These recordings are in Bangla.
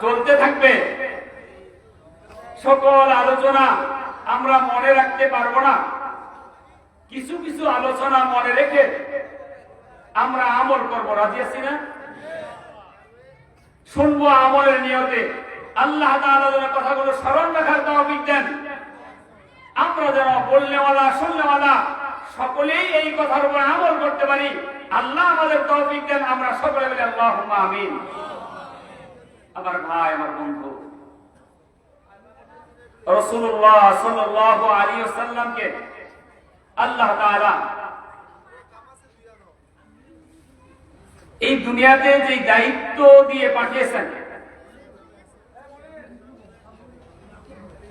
চলতে থাকবে। সকল আলোচনা আমরা মনে রাখতে পারব না। কিছু কিছু আলোচনা মনে রেখে আমরা আমল করব। রাজি আছি না? শুনব আমলের নিয়তে। আল্লাহ তাআলা যেন কথাগুলো স্মরণ রাখার তৌফিক দেন। আমরা যেন বললেওয়ালা শুনলেওয়ালা সকলেই এই কথার উপর আমল করতে পারি। আল্লাহ আমাদের তৌফিক দেন। আমরা সকলে মিলে আল্লাহ আমিন। আমার ভাই, আমার বন্ধু। রসুল্লাহ সাল্লাল্লাহু আলাইহি ওয়াসাল্লামকে আল্লাহ এই দুনিয়াতে যে দায়িত্ব দিয়ে পাঠিয়েছেন,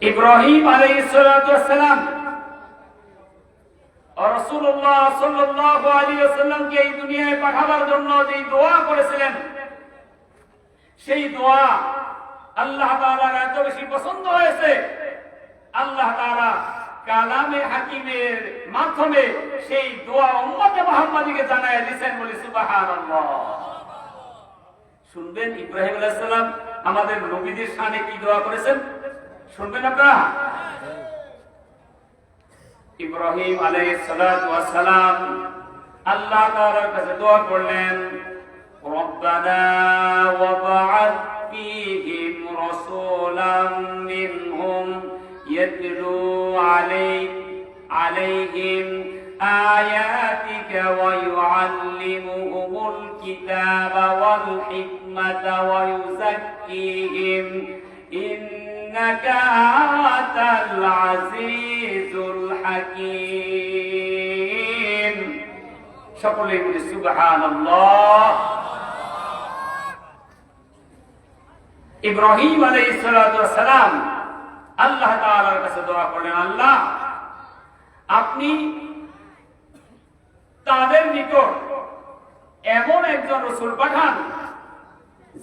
ইব্রাহিম আলাইহিসসালাম রসুল্লাহ সাল্লাল্লাহু আলাইহি ওয়াসাল্লামকে এই দুনিয়ায় পাঠাবার জন্য যে দোয়া করেছিলেন সেই দোয়া আল্লাহ তাআলার এত বেশি পছন্দ হয়েছে। আল্লাহ তাআলা কালামে হাকিমের মাধ্যমে সেই দোয়া উম্মতে মুহাম্মাদিকে জানায় দিয়েছেন বলে সুবহানাল্লাহ। শুনবেন ইব্রাহিম আলাইহিস আমাদের নবীদের শানে কি দোয়া করেছেন? শুনবেন আপনারা? ইব্রাহিম আলাইহিস সালাম আল্লাহ তাআলার কাছে দোয়া করলেন ربنا وبعث فيهم رسولا منهم يتلو عليك عليهم آياتك ويعلمهم الكتاب والحكمة ويزكيهم إنك أنت العزيز الحكيم সকলে বলি সুবহানাল্লাহ ইব্রাহিম আলাইহিস সালাম আল্লাহ তাআলার কাছে দোয়া করলেন, আল্লাহ, আপনি তাদের নিকট এমন একজন রসুল পাঠান,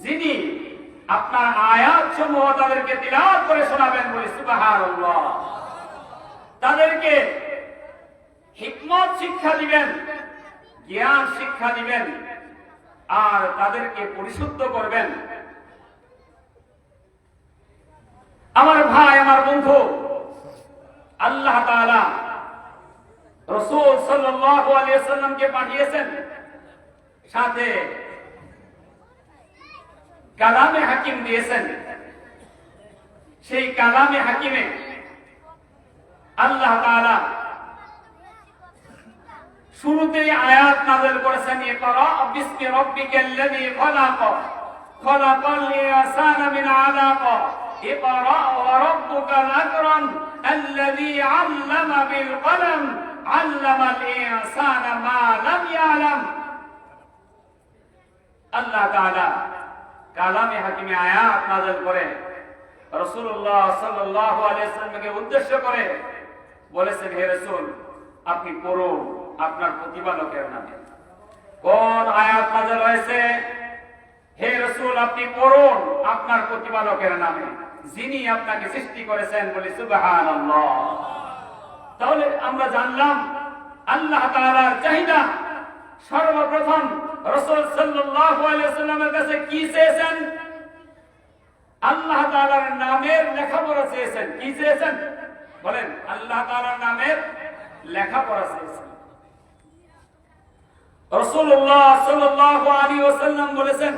যিনি আপনার আয়াত সমূহ তাদেরকে তিলাওয়াত করে শোনাবেন বলে সুবহানাল্লাহ। তাদেরকে হিকমত শিক্ষা দিবেন, জ্ঞান শিক্ষা দিবেন, আর তাদেরকে পরিশুদ্ধ করবেন। আমার ভাই, আমার বন্ধু, আল্লাহ তাআলা রসুল সাল্লাল্লাহু আলাইহি সাল্লামকে পাঠিয়েছেন। সাথে কালামে হাকিম দিয়েছেন। সেই কালামে হাকিমে আল্লাহ তাআলা শুরুতেই আয়াত নাযিল করেছেন, ইকরা বিসমি রাব্বিকাল্লাযী খলাক। খলাকাল ইনসানা মিন আলাক। اقرأ وربك الأكرم الذي علم بالقلم علم الإنسان ما لم يعلم আল্লাহ তাআলা কালামে হাকিমে আয়াত নাযিল করে রাসূলুল্লাহ সাল্লাল্লাহু আলাইহি সাল্লামকে উদ্দেশ্য করে বলেছেন হে রাসূল আপনি পড়ুন আপনার প্রতিপালকের নামে কোন আয়াত নাযিল হয়েছে হে রাসূল আপনি পড়ুন আপনার প্রতিপালকের নামে যিনি আপনাকে সৃষ্টি করেছেন বলে সুবহানাল্লাহ। তাহলে আমরা জানলাম আল্লাহ তাআলার চাহিদা। সর্বপ্রথম রাসূল ওয়াসাল্লামের কাছে কি চেয়েছেন? আল্লাহ তাআলার নামের লেখাপড়া চেয়েছেন। কি চেয়েছেন? বলেন, আল্লাহ তাআলার নামের লেখাপড়া চেয়েছেন। রসুল্লাহ সাল্লাল্লাহু আলাইহি ওয়াসাল্লাম বলেছেন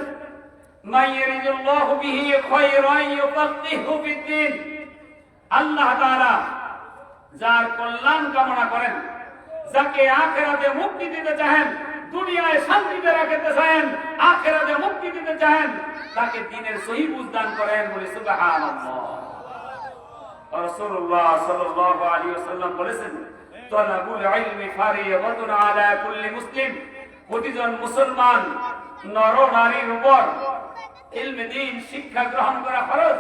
আল্লাহ তাআলা যার কল্যাণ কামনা করেন, যাকে আখেরাতে মুক্তি দিতে চাহেন, দুনিয়ায় শান্তিতে রাখতে চাহেন, আখেরাতে মুক্তি দিতে চাহেন, তাকে দিনের সহি বুঝদান করেন বলে রাসূলুল্লাহ সাল্লাল্লাহু আলাইহি ওয়াসাল্লাম বলেছেন, তলাবুল ইলমি ফারিয়াতুন আলা কুল্লি মুসলিম। প্রতিজন মুসলমান নর নারীর উপর ইলমে দ্বীন শিক্ষা গ্রহণ করা ফরজ।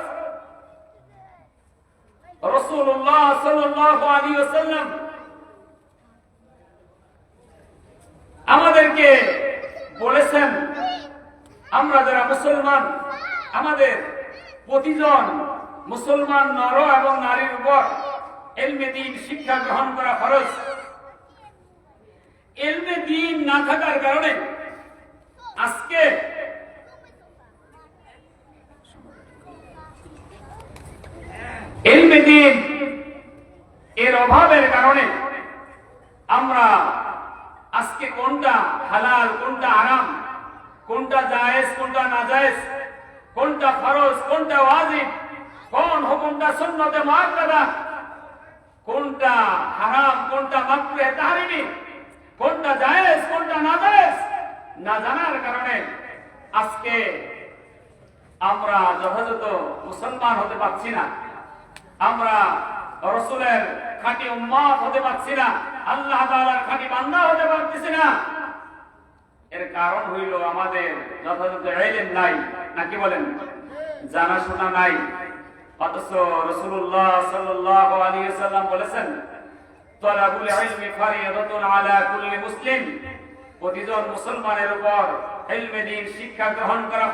রাসূলুল্লাহ সাল্লাল্লাহু আমাদেরকে বলেছেন, আমরা যারা মুসলমান, আমাদের প্রতিজন মুসলমান নর এবং নারীর উপর এলমে দিন শিক্ষা গ্রহণ করা খরচ এলমে দিন না থাকার কারণে আজকে এলমে দিন এর অভাবের কারণে আমরা আজকে কোনটা হালাল, কোনটা আরাম কোনটা জায়েজ, কোনটা না জায়েজ কোনটা ফরজ, কোনটা ওয়াজিব, কোন হুকুমটা সুন্নতে মুআক্কাদা, কোনটা হারাম, কোনটা মাকরুহে তাহরিমি কোনটা জায়েজ, কোনটা না জায়েজ না জানার কারণে আজকে আমরা যথাযথ মুসলমান হতে পারছি না। আমরা রসুলের খাঁটি উম্মত হতে পারছি না, আল্লাহ তাআলার খাঁটি বান্দা হতে পারতেছি না। এর কারণ হইল আমাদের যথাযথ ইলম নাই, নাকি বলেন? জানাশোনা নাই। অথচ রসুল্লাহ সাল্লাল্লাহু আলাইহি ওয়াসাল্লাম বলেছেন প্রতিজন মুসলমানের উপর শিক্ষা গ্রহণ করা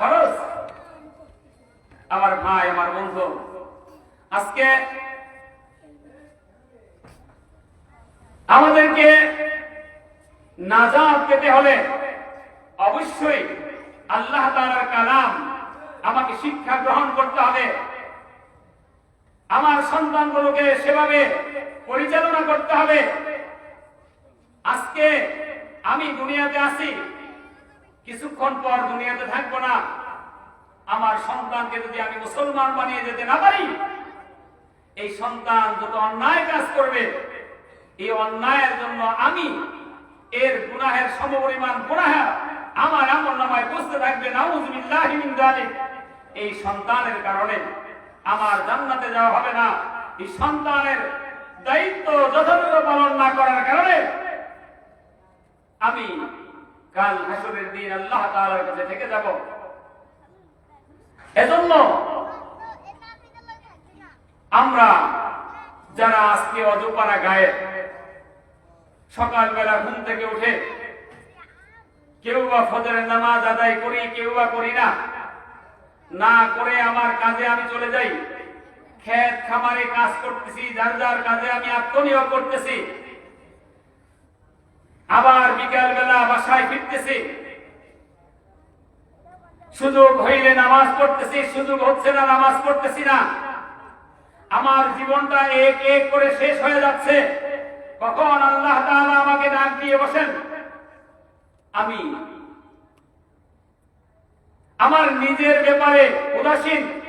আমার ভাই, আমার বন্ধু, আজকে আমাদেরকে নাজাত পেতে হলে অবশ্যই আল্লাহ তাআলার কালাম আমাকে শিক্ষা গ্রহণ করতে হবে। আমার সন্তানগুলোকে সেভাবে পরিচালনা করতে হবে। আজকে আমি দুনিয়াতে আসি কিছুক্ষণ পর দুনিয়াতে থাকব না। আমার সন্তানকে যদি আমি মুসলমান বানিয়ে যেতে না পারি, এই সন্তান যত অন্যায় কাজ করবে। এই অন্যায়ের জন্য আমি এর গুনাহের সমপরিমাণ গুনাহ আমার আমল নামায় বুঝতে থাকবে। নাউজুবিল্লাহি এই সন্তানের কারণে আমার জান্নাতে যাওয়া হবে না। এই সন্তানের দায়িত্ব যথাযথ পালন না করার কারণে আমি কাল হাসরের দিন আল্লাহ তাআলার কাছে থেকে যাব। এজন্য আমরা যারা আজকে অজপাড়া গায়ে সকালবেলা ঘুম থেকে উঠে কেউ বা ফজরের নামাজ আদায় করি, কেউ বা করি না না করে আমার কাজে আমি চলে যাই। ক্ষেত খামারে কাজ করতেছি, যার যার কাজে আমি আত্মনিয়োগ করতেছি। আবার বিকাল বেলা বাসায় ফিরতেছি। সুযোগ হইলে নামাজ পড়তেছি, সুযোগ হচ্ছে না নামাজ পড়তেছি না। আমার জীবনটা এক এক করে শেষ হয়ে যাচ্ছে। কখন আল্লাহ আমাকে ডাক দিয়ে বসেন? আমি। আমার নিজের ব্যাপারে উদাসীন।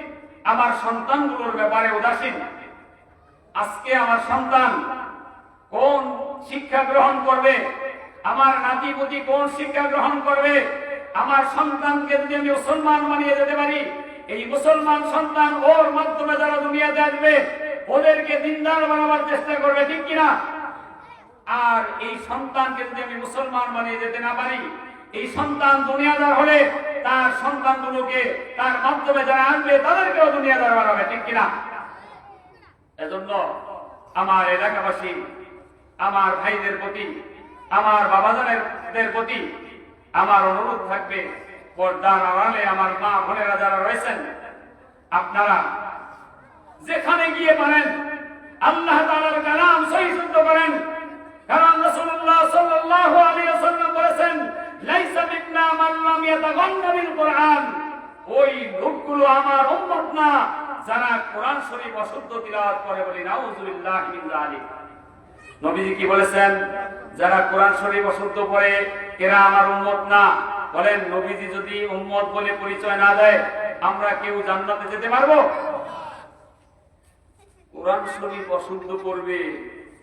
আমার সন্তানগুলোর ব্যাপারে উদাসীন। আজকে আমার সন্তান কোন শিক্ষা গ্রহণ করবে? আমার নাতিপুতি কোন শিক্ষা গ্রহণ করবে? আমার সন্তানকে যদি আমি মুসলমান বানিয়ে যেতে পারি, এই মুসলমান সন্তান ওর মাধ্যমে যারা দুনিয়াতে আসবে, ওদেরকে দিনদার বানাবার চেষ্টা করবে, ঠিক কিনা? আর এই সন্তানকে যদি আমি মুসলমান বানিয়ে যেতে না পারি এই সন্তান দুনিয়াদার হলে তার সন্তানগুলোকে তার মাধ্যমে যারা আনবে, তাদেরকেও দুনিয়াদার বানাবে ঠিক কিনা? এজন্য আমার এলাকাবাসী, আমার ভাইদের প্রতি, আমার বাবাজানের প্রতি আমার অনুরোধ থাকবে, পর্দার আড়ালে আমার মা বোনেরা যারা রয়েছেন, আপনারা যেখানে গিয়ে পারেন, আল্লাহ তাআলার কালাম সহি করেন। কারণ রাসূলুল্লাহ সাল্লাল্লাহু আলাইহি বলেছেন লাইসা মিন্না মান ওই লোকগুলো আমার উম্মত না, যারা কোরআন শরীফ অশুদ্ধ তিলাওয়াত করে বলি মিন যালিক। নবীজি কি বলেছেন? যারা কোরআন শরীফ অশুদ্ধ পড়ে, এরা আমার উম্মত না। বলেন, নবীজি যদি উম্মত বলে পরিচয় না দেয়, আমরা কেউ জান্নাতে যেতে পারব? কোরআন শরীফ অশুদ্ধ করবে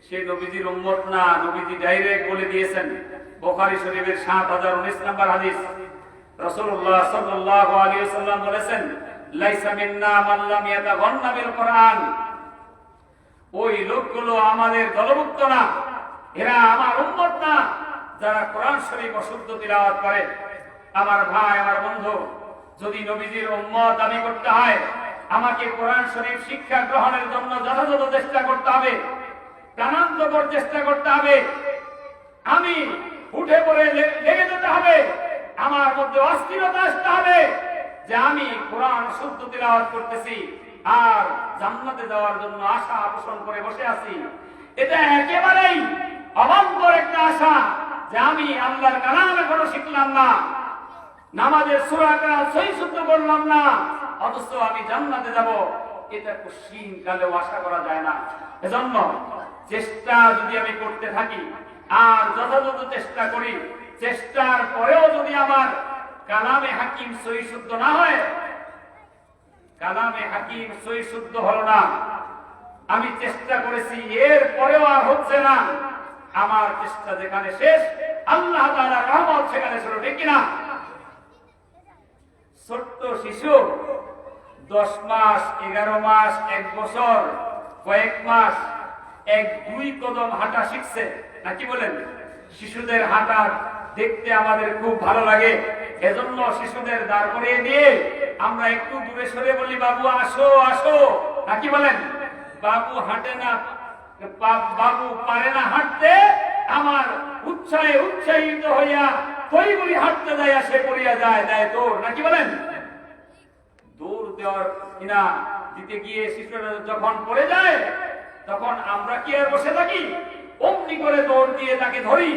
সে নবীজির উম্মত না, নবীজি ডাইরেক্ট বলে দিয়েছেন। বোখারি শরীফের সাত হাজার উনিশ নম্বর হাদিস। রসুল্লাহ সাল্লাহ আলী সাল্লাম বলেছেন, লাইসা মিন্না মাল্লাম কোরআন। ওই লোকগুলো আমাদের দলভুক্ত না, এরা আমার উম্মত না। যারা কোরআন শরীফ অশুদ্ধ তিলাওয়াত করে। আমার ভাই, আমার বন্ধু, যদি নবীজির উম্মত দাবি করতে হয়, আমাকে কোরআন শরীফ শিক্ষা গ্রহণের জন্য যথাযথ চেষ্টা করতে হবে প্রাণান্তকর চেষ্টা করতে হবে। আমি উঠে পড়ে লেগে যেতে হবে। আমার মধ্যে অস্থিরতা আসতে হবে যে আমি কোরআন শুদ্ধ তিলাওয়াত করতেছি আর জান্নাতে যাওয়ার জন্য আশা পোষণ করে বসে আছি। এটা একেবারেই অবান্তর একটা আশা যে আমি আল্লাহর কালাম এখনও শিখলাম না, নামাজের সূরা কালাম সহি শুদ্ধ করলাম না, অথচ আমি জান্নাতে যাব। এটা কুশিন কালেও আশা করা যায় না। এজন্য চেষ্টা যদি আমি করতে থাকি আর যথাযথ চেষ্টা করি, চেষ্টার পরেও যদি আমার কালামে হাকিম সই শুদ্ধ না হয়, কালামে হাকিম সই শুদ্ধ হলো না। আমি চেষ্টা করেছি, এর পরেও আর হচ্ছে না। আমার চেষ্টা যেখানে শেষ, আল্লাহ তাআলা রহমত সেখানে শুরু ঠিক কিনা? ছোট্ট শিশু, দশ মাস, এগারো মাস, এক বছর, কয়েক মাস, এক দুই কদম হাঁটা শিখছে। নাকি বলেন? শিশুদের হাঁটা দেখতে আমাদের খুব ভালো লাগে। এজন্য শিশুদের দাঁড় করিয়ে দিয়ে আমরা একটু দূরে সরে বলি, বাবু, আসো আসো। নাকি বলেন? বাবু, হাঁটে না বাবু পারে না হাঁটতে। আমার উৎসাহে উৎসাহিত হইয়া তৈরি হাঁটতে যায় সে পড়িয়া যায় দেয় তোর নাকি বলেন? দৌড় দেওয়ার কিনা দিতে গিয়ে শিশুরা যখন পড়ে যায়, তখন আমরা কি আর বসে থাকি? অমনি করে দৌড় দিয়ে তাকে ধরি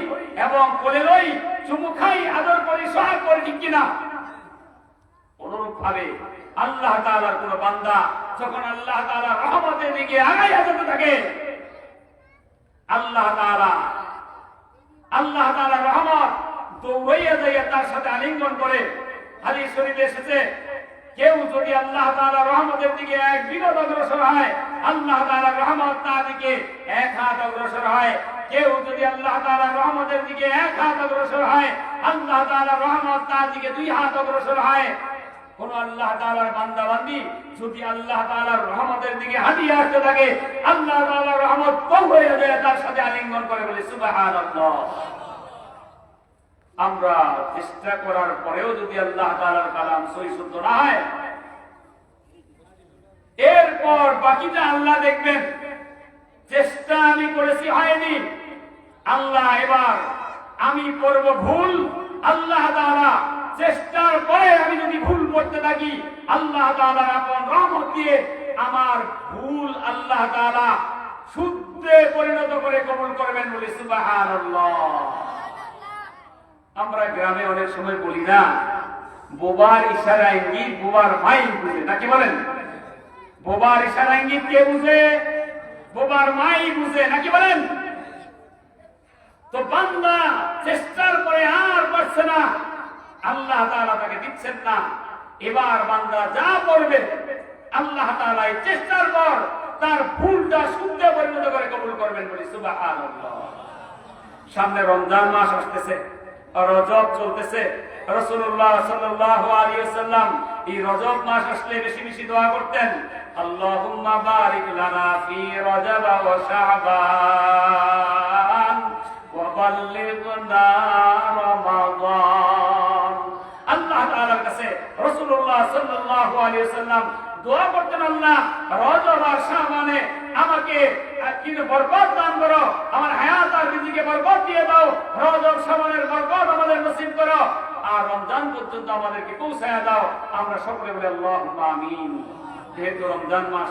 এবং কোলে লই চুমু খাই, আদর করি সহায় করি, ঠিক কিনা? অনুরূপ ভাবে আল্লাহ তাআলার কোন বান্দা যখন আল্লাহ তাআলা রহমতের দিকে আগাইয়া যেতে থাকে, আল্লাহ তাআলা আল্লাহ তাআলা রহমত দৌড়াইয়া যাইয়া তার সাথে আলিঙ্গন করে হাদিস শরীফে এসেছে। কেউ যদি আল্লাহ তাআলা রহমতের দিকে এক বিগত অগ্রসর হয়, আল্লাহ তাআলা রহমত তার দিকে এক হাত অগ্রসর হয়। কেউ যদি আল্লাহ তাআলা রহমতের দিকে এক হাত অগ্রসর হয়, আল্লাহ তাআলা রহমত তার দিকে দুই হাত অগ্রসর হয়। কোন আল্লাহ তাআলার বান্দা বান্দি যদি আল্লাহ তালার রহমতের দিকে হাঁটিয়ে আসতে থাকে, আল্লাহ তালার রহমত কম হয়ে যায় তার সাথে আলিঙ্গন করে বলে, সুবহানাল্লাহ। আমরা চেষ্টা করার পরেও যদি আল্লাহ তাআলার কালাম সহি শুদ্ধ না হয়, এরপর বাকিটা আল্লাহ দেখবেন। চেষ্টা আমি করেছি, হয়নি। আল্লাহ এবার আমি করব ভুল, আল্লাহ তাআলা চেষ্টার পরে আমি যদি ভুল করতে থাকি, আল্লাহ তাআলার আপন রহমত দিয়ে আমার ভুল আল্লাহ তাআলা শুদ্ধে পরিণত করে কবুল করবেন বলে সুবহানাল্লাহ। আমরা গ্রামে অনেক সময় বলি না, বোবার ইশারা ইঙ্গিত বোবার মাই বুঝে, নাকি বলেন? বোবার ইশারা ইঙ্গিত কে বুঝে? বোবার মাই বুঝে, নাকি বলেন? তো বান্দা চেষ্টার পরে আর পারছে না, আল্লাহ তাআলা তাকে দিচ্ছেন না। এবার বান্দা যা করবে আল্লাহ তাআলা এই চেষ্টার পর তার ভুলটা শুদ্ধে পরিণত করে কবুল করবেন বলি, সুবহানাল্লাহ। সামনে রমজান মাস আসতেছে। রজব চলতেছে। রসুল্লাহ আলাইহি ওয়াসাল্লাম এই রজব মাস আসলে বেশি বেশি করতেন, আল্লাহুম্মা বারিক লানা ফি রজব আল্লাহ তাআলার কাছে রাসূলুল্লাহ সাল্লাল্লাহু আলাইহি ওয়াসাল্লাম দোয়া করতেন আল্লাহ রজব আর সামানে আমাকে কিন্তু বরকত দান করো, আমার হায়াত আর রিজিকে বরকত দিয়ে দাও রজব সামানের বরকত আমাদের নসিব করো, আর রমজান পর্যন্ত আমাদেরকে পৌঁছায় দাও, আমরা সকলে বলে আল্লাহ আমিন। যেহেতু রমজান মাস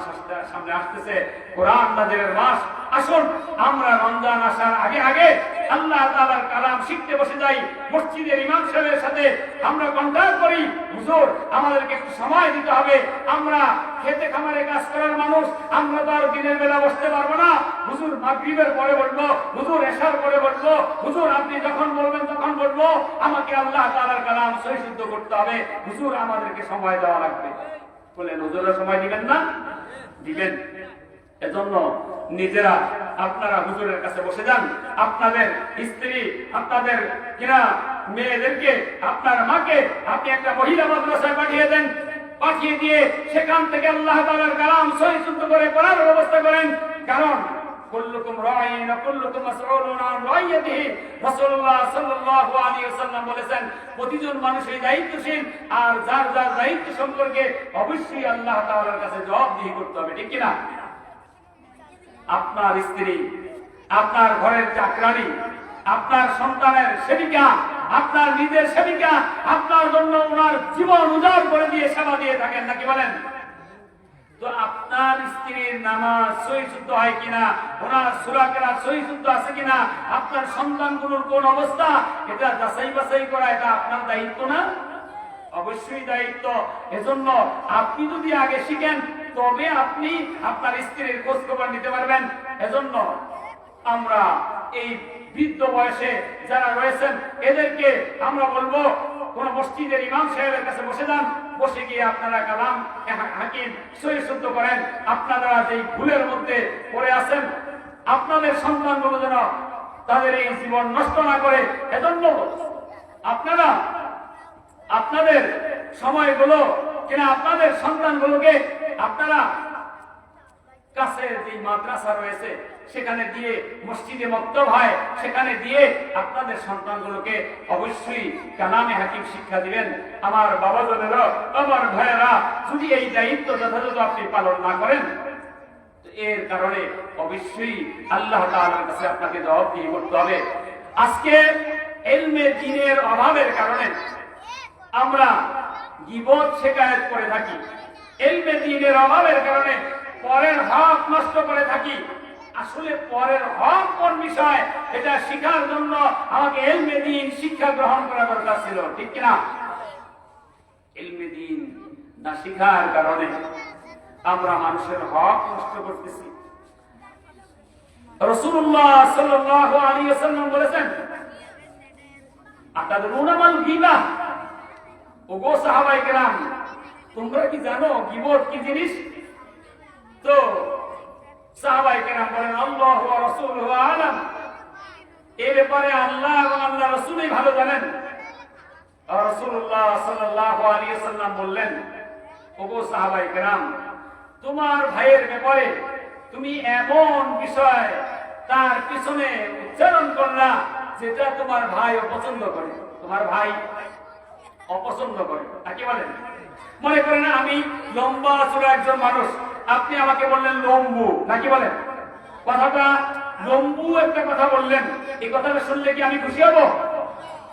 সামনে আসতেছে, কোরআন নাজিরের মাস। আসুন, আমরা রমজান আসার আগে আগে আল্লাহ তাআলার কালাম শিখতে বসে যাই। মসজিদের ইমাম সাহেবের সাথে আমরা কন্ট্যাক্ট করি, হুজুর, আমাদেরকে একটু সময় দিতে হবে। আমরা খেতে খামারে কাজ করার মানুষ, আমরা তো আর দিনের বেলা বসতে পারব না। হুজুর মাগরিবের পরে বলব হুজুর এশার পরে বলব হুজুর আপনি যখন বলবেন তখন বলব আমাকে আল্লাহ তাআলার কালাম সহিশুদ্ধ করতে হবে। হুজুর, আমাদেরকে সময় দেওয়া লাগবে। বলেন হুজুরা সময় দিবেন না? দিবেন। এজন্য নিজেরা আপনারা হুজুরের কাছে বসে যান। আপনাদের স্ত্রী, আপনাদের কিনা মেয়েদেরকে, আপনার মাকে আপনি একটা মহিলা মাদ্রাসায় পাঠিয়ে দেন। পাঠিয়ে দিয়ে সেখান থেকে আল্লাহ তালার কালাম সহিষ্ণু করে পড়ার ব্যবস্থা করেন। কারণ কুল্লুকুম ওয়া কুল্লুকুম মাসউলুন আন রাইয়াতিহি। রাসূলুল্লাহ সাল্লাল্লাহু আলাইহি ওয়াসাল্লাম বলেছেন, প্রতিজন মানুষই দায়িত্বশীল আর যার যার দায়িত্ব সম্পর্কে অবশ্যই আল্লাহ তাআলার কাছে জবাবদিহি করতে হবে, ঠিক কি না আপনার স্ত্রী, আপনার ঘরের চাকরানি আপনার সন্তানের সেবিকা, আপনার নিজের সেবিকা, আপনার জন্য ওনার জীবন উজাড় করে দিয়ে সেবা দিয়ে থাকেন, নাকি বলেন? তো আপনার স্ত্রীর নামাজ সহি শুদ্ধ হয় কিনা? ওনার সুরাকেরা সহি শুদ্ধ আছে কিনা? আপনার সন্তানগুলোর কোন অবস্থা? এটা যাচাই বাছাই করা, এটা আপনার দায়িত্ব না? অবশ্যই দায়িত্ব। এজন্য আপনি যদি আগে শিখেন, তবে আপনি আপনার স্ত্রীর খোঁজ খবর নিতে পারবেন। এজন্য আমরা এই বৃদ্ধ বয়সে যারা রয়েছেন, এদেরকে আমরা বলব, কোন মসজিদের ইমাম সাহেবের কাছে বসে যান। বসে গিয়ে আপনারা কালাম হাকিম, সহি শুদ্ধ করেন। আপনারা যেই ভুলের মধ্যে পড়ে আছেন, আপনাদের সন্তানগুলো যেন তাদের এই জীবন নষ্ট না করে, এজন্য আপনারা আপনাদের সময়গুলো কিনা আপনাদের সন্তানগুলোকে আপনারা কাছের যে মাদ্রাসা রয়েছে সেখানে দিয়ে মসজিদে মক্তব হয়। সেখানে দিয়ে আপনাদের সন্তানগুলোকে অবশ্যই কালামে হাকিম শিক্ষা দিবেন। আমার বাবা জনেরা, আমার ভাইয়েরা, যদি এই দায়িত্ব যথাযথ আপনি পালন না করেন এর কারণে অবশ্যই আল্লাহ কাছে আপনাকে জবাবদিহি করতে হবে। আজকে এলমে দিনের অভাবের কারণে আমরা গিবত শেখায়ত করে থাকি। এলমে দিনের অভাবের কারণে পরের হক নষ্ট করে থাকি। আসলে পরের হক কোন বিষয়, এটা শিখার জন্য আমাকে এলমে দিন শিক্ষা গ্রহণ করা দরকার ছিল, ঠিক কিনা? এলমে দিন না শিখার কারণে আমরা মানুষের হক নষ্ট করতেছি। রসুল্লাহ বলেছেন, আতাদরুনা মাল গিবা? ওগো কেরাম, তোমরা কি জানো গিবত কি জিনিস? তো বলেন এ ব্যাপারে আল্লাহ আল্লাহ ভালো জানেন। বললেন সাহাবাই তোমার ভাইয়ের ব্যাপারে তুমি এমন বিষয় তার পিছনে উচ্চারণ করলা যেটা তোমার ভাই অপছন্দ করে। তোমার ভাই অপছন্দ করে। তাকে বলেন। মনে করেন আমি লম্বা চূড়া একজন মানুষ। আপনি আমাকে বললেন লম্বু। নাকি বলেন কথাটা লম্বু একটা কথা বললেন। এই কথাটা শুনলে কি আমি খুশি হব?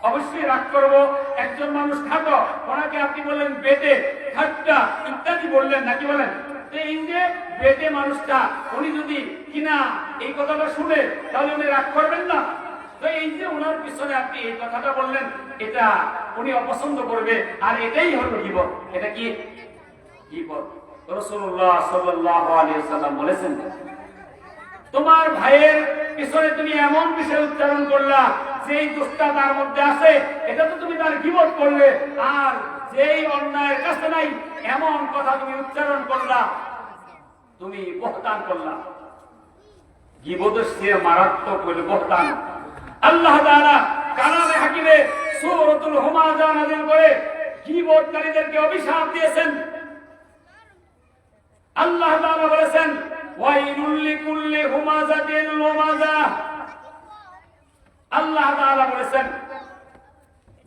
অবশ্যই রাগ করব। একজন মানুষ খাটো, ওনাকে আপনি বললেন বেটে খাট্টা ইত্যাদি বললেন নাকি বলেন এই যে বেটে মানুষটা, উনি যদি কিনা এই কথাটা শুনে, তাহলে উনি রাগ করবেন না। তো এই যে ওনার পিছনে আপনি এই কথাটা বললেন, এটা উনি অপছন্দ করবে। আর এটাই হলো গিবত এটা কি? গিবত রাসূলুল্লাহ সাল্লাল্লাহু আলাইহি বলেছেন, তোমার ভাইয়ের পিছনে তুমি এমন বিষয় উচ্চারণ করলা, যেই দুষ্টা তার মধ্যে আছে, এটা তো তুমি তার গিবত করলে, আর যেই অন্যায়ের কাছে নাই, এমন কথা তুমি উচ্চারণ করলা, তুমি বহতান করলা। গিবতের চেয়ে মারাত্মক হইল বহতান। আল্লাহ তাআলা কালামে হাকিমে সূরাতুল হুমাযা নাযিল করে গীবতকারীদেরকে অভিশাপ দিয়েছেন। আল্লাহ তাআলা বলেছেন, ওয়াইলুল লিকুল্লি হুমাযাতিন লুমাযা আল্লাহ তাআলা বলেছেন,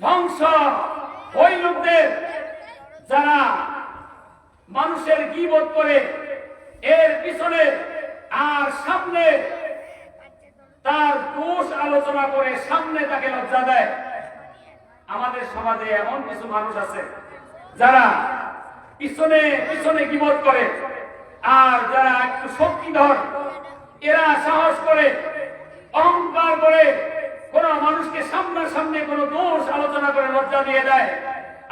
ধ্বংস ওই লোকদের যারা মানুষের গীবত করে, এর পিছনে আর সামনে তার দোষ আলোচনা করে সামনে তাকে লজ্জা দেয়। আমাদের সমাজে এমন কিছু মানুষ আছে যারা পিছনে পিছনে গিবত করে। আর যারা একটু শক্তিধর, এরা সাহস করে, অহংকার করে কোন মানুষকে সামনাসামনি কোন দোষ আলোচনা করে লজ্জা দিয়ে দেয়।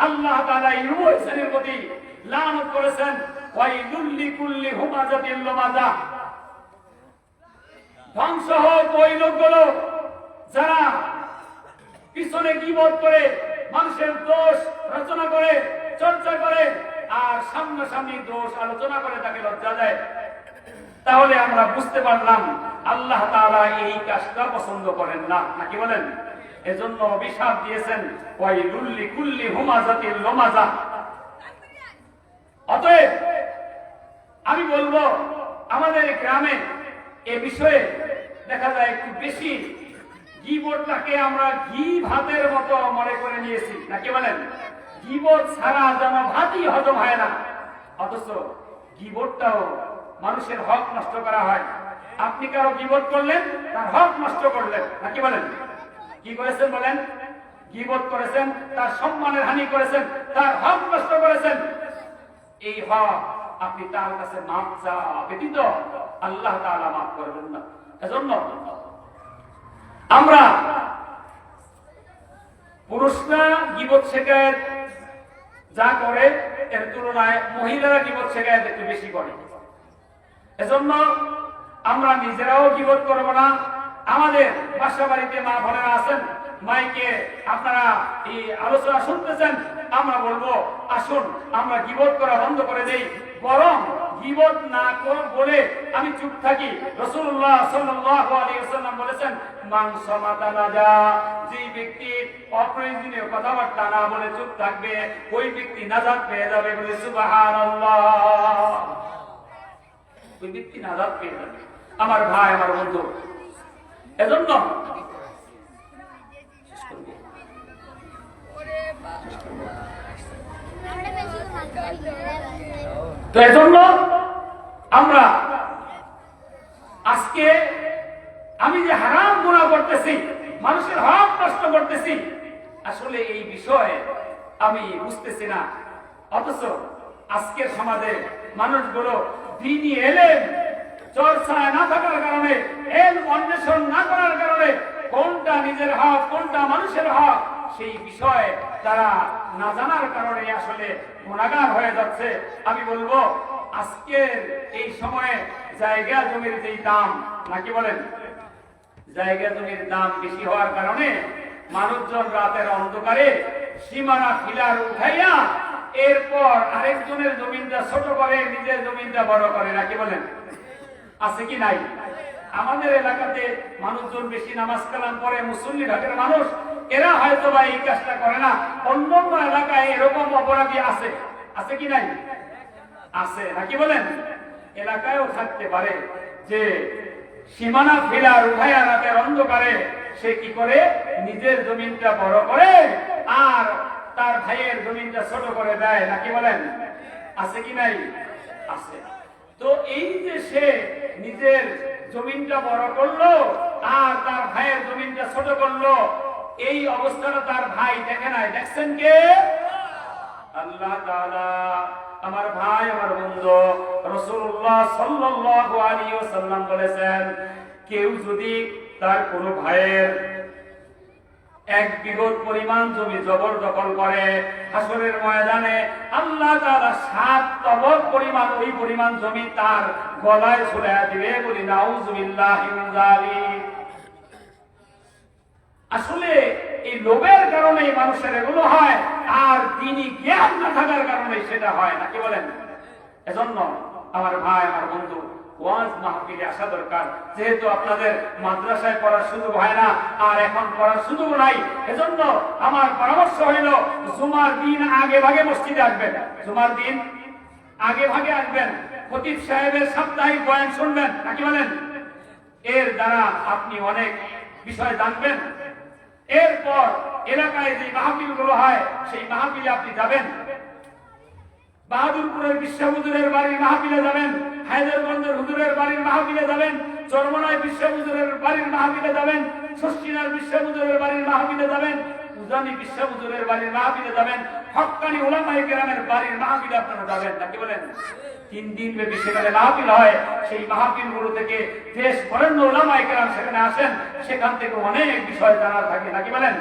আল্লাহ উভয় শ্রেণির প্রতি করেছেন কুল্লি হুমাজাতিল লুমাজা। ধ্বংস হোক ওই লোকগুলো যারা পিছনে গিবত করে, মানুষের দোষ রচনা করে, চর্চা করে আর সামনাসামনি দোষ আলোচনা করে তাকে লজ্জা দেয়। তাহলে আমরা বুঝতে পারলাম, আল্লাহ তাআলা এই কাজটা পছন্দ করেন না। নাকি বলেন? এজন্য অভিশাপ দিয়েছেন ওয়াইলুল্লি কুল্লি হুমাজাতিল লুমাজা। অতএব আমি বলব, আমাদের গ্রামে এ বিষয়ে দেখা যায় একটু বেশি। গিবটটাকে আমরা ঘি ভাতের মতো মনে করে নিয়েছি। নাকি বলেন? গিবট ছাড়া যেন ভাতই হজম হয় না। অথচ গিবটটাও মানুষের হক নষ্ট করা হয়। আপনি কারও গিবট করলেন, তার হক নষ্ট করলেন। নাকি বলেন? কি করেছেন বলেন? গিবট করেছেন, তার সম্মানের হানি করেছেন, তার হক নষ্ট করেছেন। এই হক আপনি তার কাছে মাপ চা ব্যতীত আল্লাহ তাআলা মাফ করবেন না। এজন্য আমরা পুরুষরা গিবত শেখায় যা করে এর তুলনায় মহিলারা জীবন শেখায় একটু বেশি করে। এজন্য আমরা নিজেরাও জীবন করব না। আমাদের বাসা বাড়িতে মা বোনেরা আছেন, মাইকে আপনারা এই আলোচনা শুনতেছেন, আমরা বলব, আসুন, আমরা জীবন করা বন্ধ করে দেই, বরং গিবত না কর বলে আমি চুপ থাকি। রসুল্লাহ ওয়াসাল্লাম বলেছেন মান সমাতা নাজা যে ব্যক্তি অপ্রয়োজনীয় কথাবার্তা না বলে চুপ থাকবে ওই ব্যক্তি নাজাত পেয়ে যাবে বলে সুবহানাল্লাহ। ওই ব্যক্তি নাজাত পেয়ে যাবে। আমার ভাই আমার বন্ধু এজন্য তো এজন্য আমরা আজকে আমি যে হারাম গুণা করতেছি, মানুষের হক নষ্ট করতেছি, আসলে এই বিষয়ে আমি বুঝতেছি না। অথচ আজকের সমাজে মানুষগুলো দিনই এলেন চর্চায় না থাকার কারণে, এল অন্বেষণ না করার কারণে, কোনটা নিজের হক, কোনটা মানুষের হক, সেই বিষয়ে তারা না জানার কারণে আসলে গুণাগার হয়ে যাচ্ছে। আমি বলব আজকের এই সময়ে জায়গা জমির যেই দাম, নাকি বলেন? জায়গা জমির দাম বেশি হওয়ার কারণে মানুষজন রাতের অন্ধকারে সীমানা ফিলার উঠাইয়া এরপর আরেকজনের জমিনটা ছোট করে, নিজের জমিনটা বড় করে, নাকি বলেন? আছে কি নাই? আমাদের এলাকাতে মানুষজন বেশি নামাজ কালাম পড়ে, মুসল্লি ঘাটের মানুষ, এরা হয়তো বা এই কাজটা করে না। অন্য অন্য এলাকায় এরকম অপরাধী আছে। আছে কি নাই? আছে, নাকি বলেন? এলাকায়ও থাকতে পারে যে সীমানা ফেলার উঠায় রাতের অন্ধকারে সে কি করে? নিজের জমিনটা বড় করে আর তার ভাইয়ের জমিনটা ছোট করে দেয়, নাকি বলেন? আছে কি নাই? আছে। তো এই যে সে নিজের জমিনটা বড় করল আর তার ভাইয়ের জমিনটা ছোট করল, এই অবস্থাটা তার ভাই দেখে নাই। দেখছেন কে? আল্লাহ আমার ভাই, আমার বন্ধু রাসূলুল্লাহ সাল্লাল্লাহু আলাইহি ওয়াসাল্লাম বলেছেন, কেউ যদি তার কোনো ভাইয়ের এক বিগত পরিমাণ জমি জবরদখল করে হাসরের ময়দানে, আল্লাহ তাআলা সাত তবক পরিমাণ, ওই পরিমাণ জমি তার গলায় ঝুলিয়ে দিবে বলি, নাউজুবিল্লাহি আসলে এই লোভের কারণে মানুষের এগুলো হয়, আর তিনি জ্ঞান না থাকার কারণে সেটা হয় নাকি বলেন? এজন্য আমার ভাই, আমার বন্ধু আসা দরকার। যেহেতু আপনাদের মাদ্রাসায় পড়ার সুযোগ হয় না, আর এখন পড়ার সুযোগ নাই, এজন্য আমার পরামর্শ হইল, জুমার দিন আগে ভাগে মসজিদে আসবেন। জুমার দিন আগে ভাগে আসবেন। খতিব সাহেবের সাপ্তাহিক বয়ান শুনবেন, নাকি বলেন? এর দ্বারা আপনি অনেক বিষয় জানবেন। এরপর এলাকায় যে মাহফিলগুলো হয়, সেই মাহফিলে আপনি যাবেন। বাহাদুরপুরের বিশ্বহুজুরের বাড়ির মাহফিলে যাবেন হায়দারগঞ্জের হুজুরের বাড়ির মাহফিলে যাবেন, চরমনায় বিশ্বহুজুরের বাড়ির মাহফিলে যাবেন, ষষ্ঠীনার বিশ্বহুজুরের বাড়ির মাহফিলে যাবেন, উজানি বিশ্বহুজুরের বাড়ির মাহফিলে যাবেন হক্কানি ওলামাই গ্রামের বাড়ির মাহফিলে আপনারা যাবেন, নাকি বলেন? তিন দিন ব্যাপী সেখানে মাহফিল হয়। সেই মাহফিলগুলো থেকে দেশ বরেণ্য ওলামাই কেরাম সেখানে আসেন। সেখান থেকে অনেক বিষয় জানার থাকে। নাকি বলেন?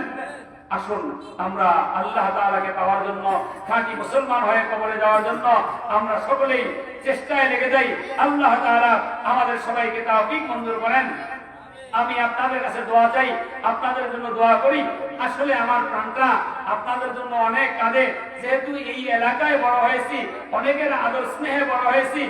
আসুন, আমরা আল্লাহ তাআলাকে পাওয়ার জন্য, খাঁটি মুসলমান হয়ে কবরে যাওয়ার জন্য আমরা সকলেই চেষ্টায় লেগে যাই। আল্লাহ তাআলা আমাদের সবাইকে তাওফিক মঞ্জুর করেন। আমি আপনাদের কাছে দোয়া চাই, আপনাদের জন্য দোয়া করি। আসলে আমার প্রাণটা আপনাদের জন্য অনেক কাঁদে। যেহেতু এই এলাকায় বড় হয়েছি, অনেকের আদর স্নেহে বড় হয়েছি,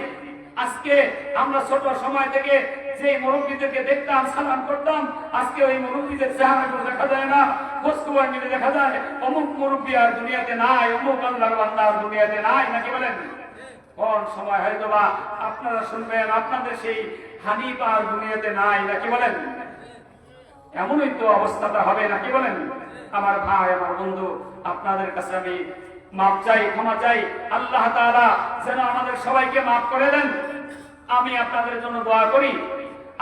আজকে আমরা ছোট সময় থেকে যে মুরব্বীদেরকে দেখতাম, সালাম করতাম, আজকে ওই মুরব্বীদের চেহারাগুলো দেখা যায় না, খোঁজখবর নিতে দেখা যায়, অমুক মুরব্বী আর দুনিয়াতে নাই, অমুক আল্লাহর বান্দা দুনিয়াতে নাই, নাকি বলেন? কোন সময় হয়তো বা আপনারা শুনবেন, আপনাদের সেই হানিফ আর দুনিয়াতে নাই, নাকি বলেন? এমনই তো অবস্থাটা হবে, নাকি বলেন? আমার ভাই, আমার বন্ধু, আপনাদের কাছে আমি মাপ চাই, ক্ষমা চাই। আল্লাহ তারা যেন আমাদের সবাইকে মাফ করে দেন। আমি আপনাদের জন্য দোয়া করি।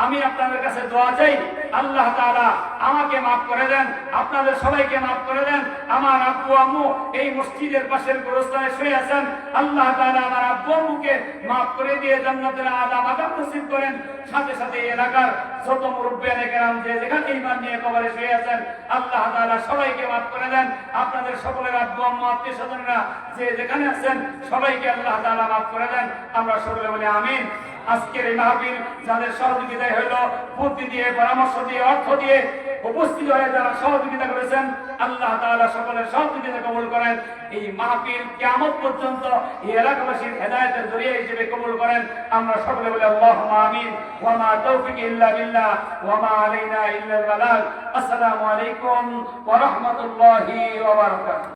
আমি আপনাদের কাছে দোয়া চাই, আল্লাহ তাআলা আমাকে মাফ করে দেন, আপনাদের সবাইকে মাফ করে দেন। আমার আব্বু আম্মু এই মসজিদের পাশের গোরস্থানে শুয়ে আছেন। আল্লাহ তাআলা আমার আব্বু আম্মুকে মাফ করে দিয়ে জান্নাতের আলা মাকাম নসিব করেন। সাথে সাথে এলাকার যত মুরব্বিয়ানে কেরাম যে যেখানে ইমান নিয়ে কবরে শুয়ে আছেন, আল্লাহ তাআলা সবাইকে মাফ করে দেন। আপনাদের সকলের আব্বু আম্মু, আত্মীয় স্বজনরা যে যেখানে আছেন, সবাইকে আল্লাহ তাআলা মাফ করে দেন। আমরা সকলে বলি আমিন। আজকের এই মাহফিল যাদের সহযোগিতায় হইল, বুদ্ধি দিয়ে, পরামর্শ দিয়ে, অর্থ দিয়ে উপস্থিত হয়ে যারা সহযোগিতা করেছেন, আল্লাহ তাআলা সকলের সহযোগিতা কবুল করেন। এই মাহফিল কিয়ামত পর্যন্ত এই এলাকাবাসীর হেদায়েতের জরিয়া হিসেবে কবুল করেন। আমরা সকলে বলি, আল্লাহুম্মা আমিন। ওয়া তৌফিক ইল্লা বিল্লাহ, ওয়া আলাইনা ইল্লা আসসালামু আলাইকুম ওয়া রাহমাতুল্লাহি ওয়া বারাকাতুহু।